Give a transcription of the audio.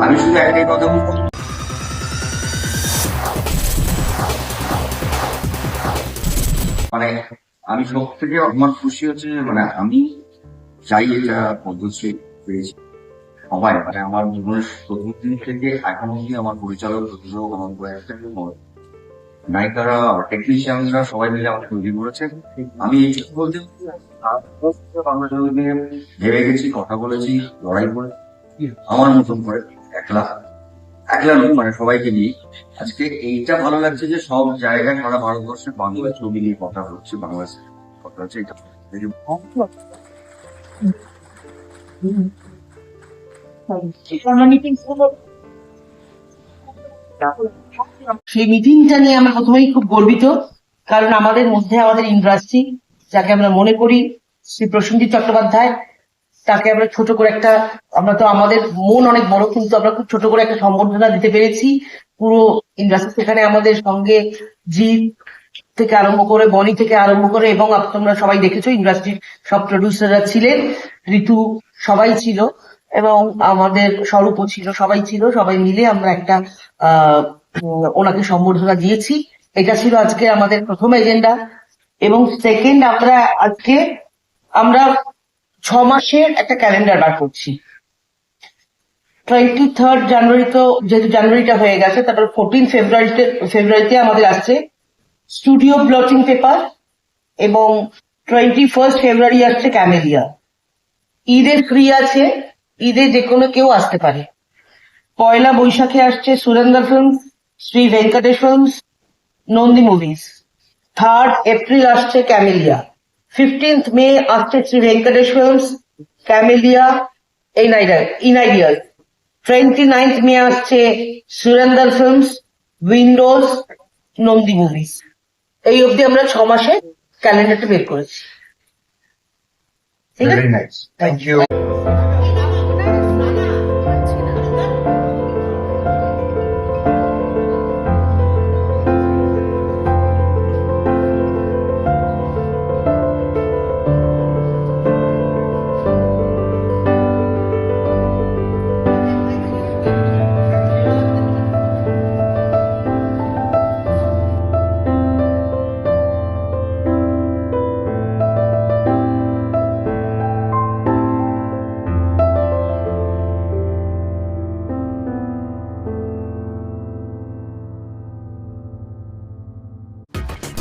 আমি শুধু একটাই কথা বলব মানে আমি সব থেকে আমার খুশি হচ্ছে মানে আমি চাই এটা পদ্মশ্রী পেয়েছি, সবাই মানে আমার জীবনের প্রথম দিন থেকে এখন অব্দি আমার পরিচালক প্রযোজক আমার একটা নায়িকারা টেকনিশিয়ানরা সবাই মিলে আমাকে তৈরি করেছে আমি এইটুকু বলতে নিয়ে ভেবে গেছি, কথা বলেছি, লড়াই করে, আমার মতন করে একলা একলা নয় মানে সবাইকে নিয়ে। আজকে এইটা ভালো লাগছে যে সব জায়গায় সারা ভারতবর্ষে বাংলা ছবি নিয়ে কথা হচ্ছে বাংলা কথা হচ্ছে, এটা সেই মিটিংটা নিয়ে আমরা প্রথমেই খুব গর্বিত, কারণ আমাদের মধ্যে আমাদের ইন্ডাস্ট্রি যাকে আমরা মনে করি শ্রী প্রসেনজিৎ চট্টোপাধ্যায়, তাকে আমরা ছোট করে একটা, আমরা তো আমাদের মন অনেক বড়, কিন্তু আমরা খুব ছোট করে একটা সম্বর্ধনা দিতে পেরেছি। পুরো ইন্ডাস্ট্রি সেখানে আমাদের সঙ্গে জিৎ থেকে আরম্ভ করে, বনি থেকে আরম্ভ করে, এবং তোমরা সবাই দেখেছ ইন্ডাস্ট্রির সব প্রডিউসাররা ছিলেন। ঋতু সবাই ছিল, এবং আমাদের স্বরূপও ছিল, সবাই ছিল, সবাই মিলে আমরা একটা, আহ ওনাকে সম্বর্ধনা দিয়েছি। এটা ছিল আজকে আমাদের প্রথম এজেন্ডা এবং সেকেন্ড আমরা আজকে, আমরা ছ মাসের একটা ক্যালেন্ডার বার করছি। টোয়েন্টি থার্ড জানুয়ারি তো, যেহেতু জানুয়ারিটা হয়ে গেছে, তারপর ফোরটিন ফেব্রুয়ারিতে ফেব্রুয়ারিতে আমাদের আসছে। স্টুডিও ব্লটিং পেপার এবং টোয়েন্টি ফার্স্ট ফেব্রুয়ারি আসছে ক্যামেলিয়া। ঈদের ফ্রি আছে, ঈদে যে কোনো কেউ আসতে পারে। পয়লা বৈশাখে আসছে Surendra films Shri Venkatesh films Nandi movies third April আসছে ক্যামেলিয়া। ফিফটিন্থ মে আসছে শ্রী ভেঙ্কটেশ ফিল্মস ক্যামেলিয়া ইনাইডিয়াল টোয়েন্টি নাইন্থ মে আসছে Surendra films windows Nandi movies এই অবধি আমরা ছ মাসে ক্যালেন্ডারটা বের করেছি। ঠিক আছে? Thank you